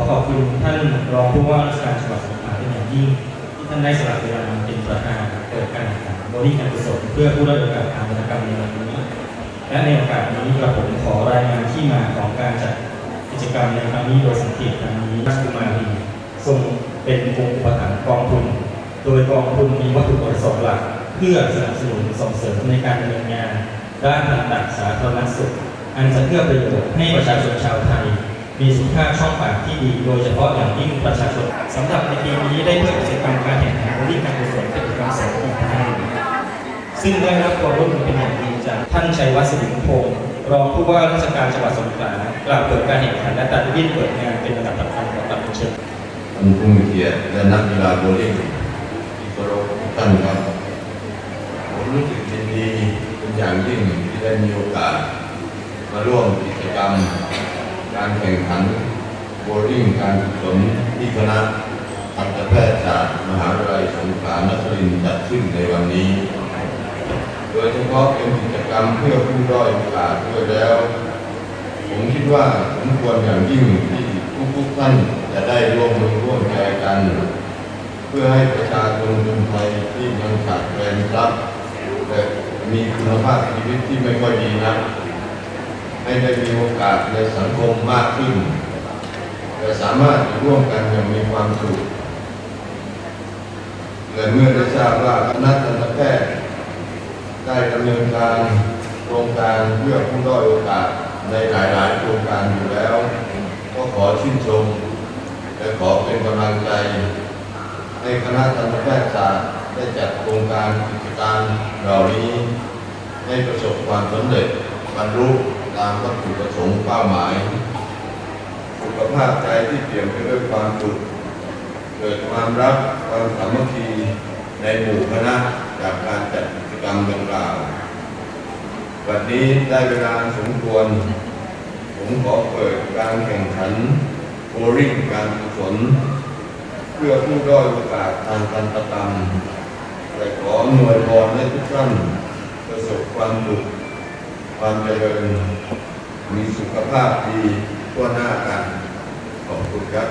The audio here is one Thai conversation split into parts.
อขอบคุณท่านรองผู้ว่าราชการจังหวัดสงขลาเป็นอย่างยิ่งที่ท่านได้สละเวลามาเป็นประธานเปิดการแข่งขันบริการกุศลเพื่อผู้ด้โอกาสทางวรรณกรรมในวันนี้ และในโอกาสนี้กระผมขอรายงานที่มาของการจัดกิจกรรมในครั้งนี้โดยสังเกตครั้งนี้ราชกุมารีทรงเป็นองค์อุปถัมภ์กองทุน โดยกองทุนมีวัตถุประสงค์หลัก เพื่อสนับสนุนส่งเสริมในการดำเนินงาน ด้านทางดักสาธารณสุข อันจะเพื่อประโยชน์ให้ประชาชนชาวไทย มีสุขภาช่องปากที่ดี โดยเฉพาะอย่างยิ่งประชาชนสำหรับในปีนี้ได้เพิ่มกิจกรรมการแข่งขันวิ่งการกุศลเป็นกิจกรรมเสริมอีกครั้ซึ่งได้รับความร่วมมือเป็นอย่างดีจากท่านชัยวัฒน์สิริพงศ์รองผู้ว่าราชการจังหวัดสงขลากล่าวเปิดการแข่งขันและตัดวิ่งเปิดงานเป็นระดับประธานของตัดเชิญท่านผู้มีเกียรติและนักกีฬาโบลิ่งที่เคารพทุกท่านครับผมรู้สึกยินดีเป็นอย่างยิ่งที่ได้มีโอกาส มาร่วมกิจกรรม การแข่งขันโบลิ่งการกุศลที่คณะทันตแพทยศาสตร์มหาวิทยาลัยสงขลานครินทร์จัดขึ้นในวันนี้ โดยเฉพาะเป็นกิจกรรมเพื่อผู้ด้อยโอกาสด้วยแล้ว ผมคิดว่าสมควรอย่างยิ่งที่ทุกๆท่านจะได้ร่วมมือร่วมใจกัน เพื่อให้ประชาชนคนไทยที่ยังขาดแคลนทรัพย์และมีคุณภาพชีวิตที่ไม่ค่อยดีนัก ให้ได้มีโอกาสในสังคมมากขึ้นและสามารถร่วมกันอย่างมีความสุขและเมื่อได้ทราบว่าคณะทันตแพทย์ได้ดำเนินการโครงการเพื่อผู้ด้อยโอกาสในหลายๆโครงการอยู่แล้ว ก็ขอชื่นชม และขอเป็นกำลังใจ ให้คณะทันตแพทยศาสตร์ได้จัดโครงการกิจการเหล่านี้ให้ประสบความสำเร็จบรรลุ ตามวัตถุประสงค์เป้าหมาย สุขภาพใจที่เปลี่ยมไปด้วยความสุขเกิดความรักความสามัคคีในหมู่คณะจากการจัดกิจกรรมดังกล่าววันนี้ได้เวลาสมควร ผมขอเปิดการแข่งขันโบริ่งการกุศลเพื่อผู้ด้อยโอกาสทางการตกรรมและขอหน่วยพรให้ทุกท่านประสบความสุข ความเจริญ มีสุขภาพดีทั่วหน้ากัน ขอบคุณครับ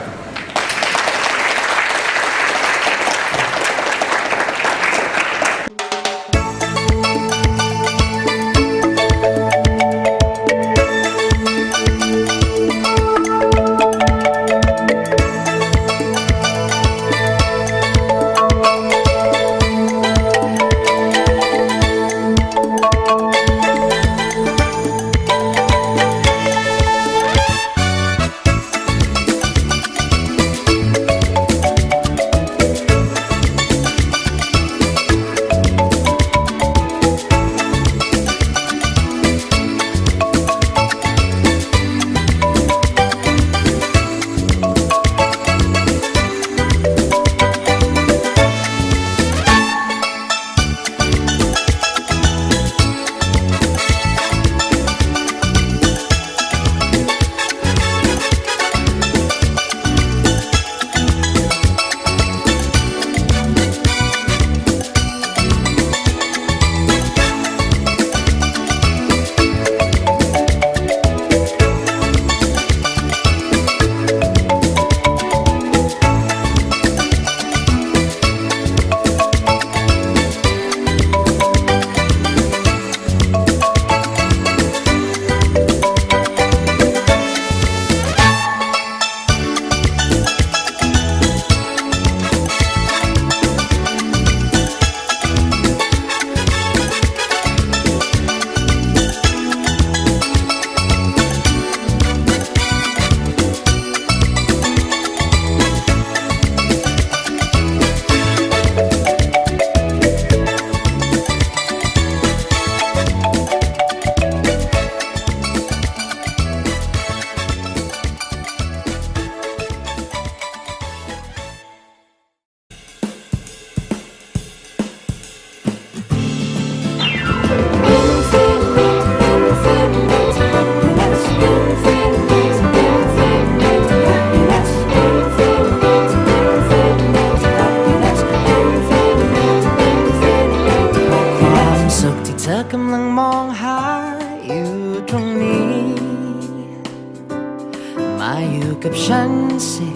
กับฉันสิ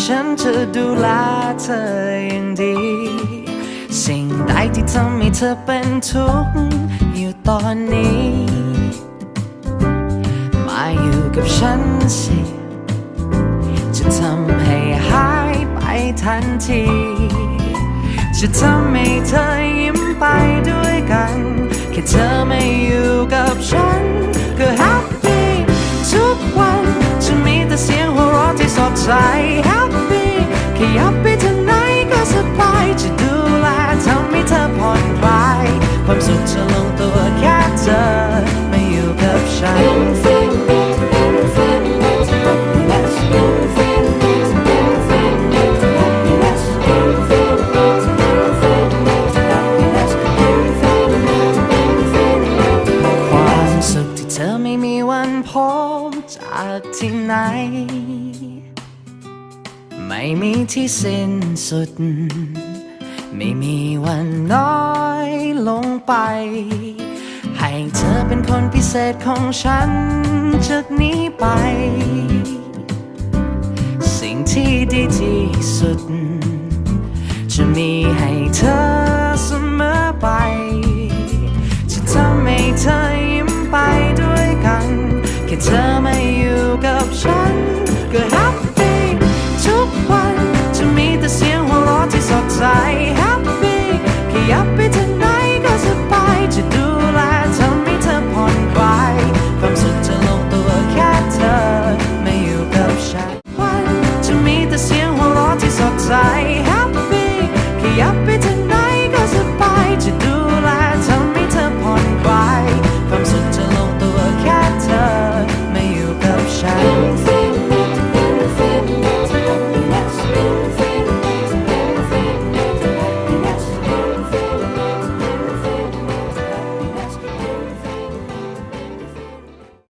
ฉันจะดูแลเธออย่างดี สิ่งใดที่ทำให้เธอเป็นทุกข์อยู่ตอนนี้ มาอยู่กับฉันสิ จะทำให้หายไปทันที จะทำให้เธอยิ้มไป ใสแฮปปี้แค่ยับไปทางไหนก็สบายจะดูแลทำให้เธอผ่อนคลายความสุขจะลงตัวแค่เธอไม่อยู่กับฉัน Infinite, infinite happiness. Infinite, infinite happiness. Infinite, infinite happiness. Infinite, infinite ความสุขที่เธอไม่มีวันพบจากที่ไหน ม่มีที่สิ้นสุด ไม่มีวันน้อยลงไป ให้เธอเป็นคนพิเศษของฉันจากนี้ไป สิ่งที่ดีที่สุด จะมีให้เธอเสมอไป จะทำให้เธอยิ้มไปด้วยกัน แค่เธอ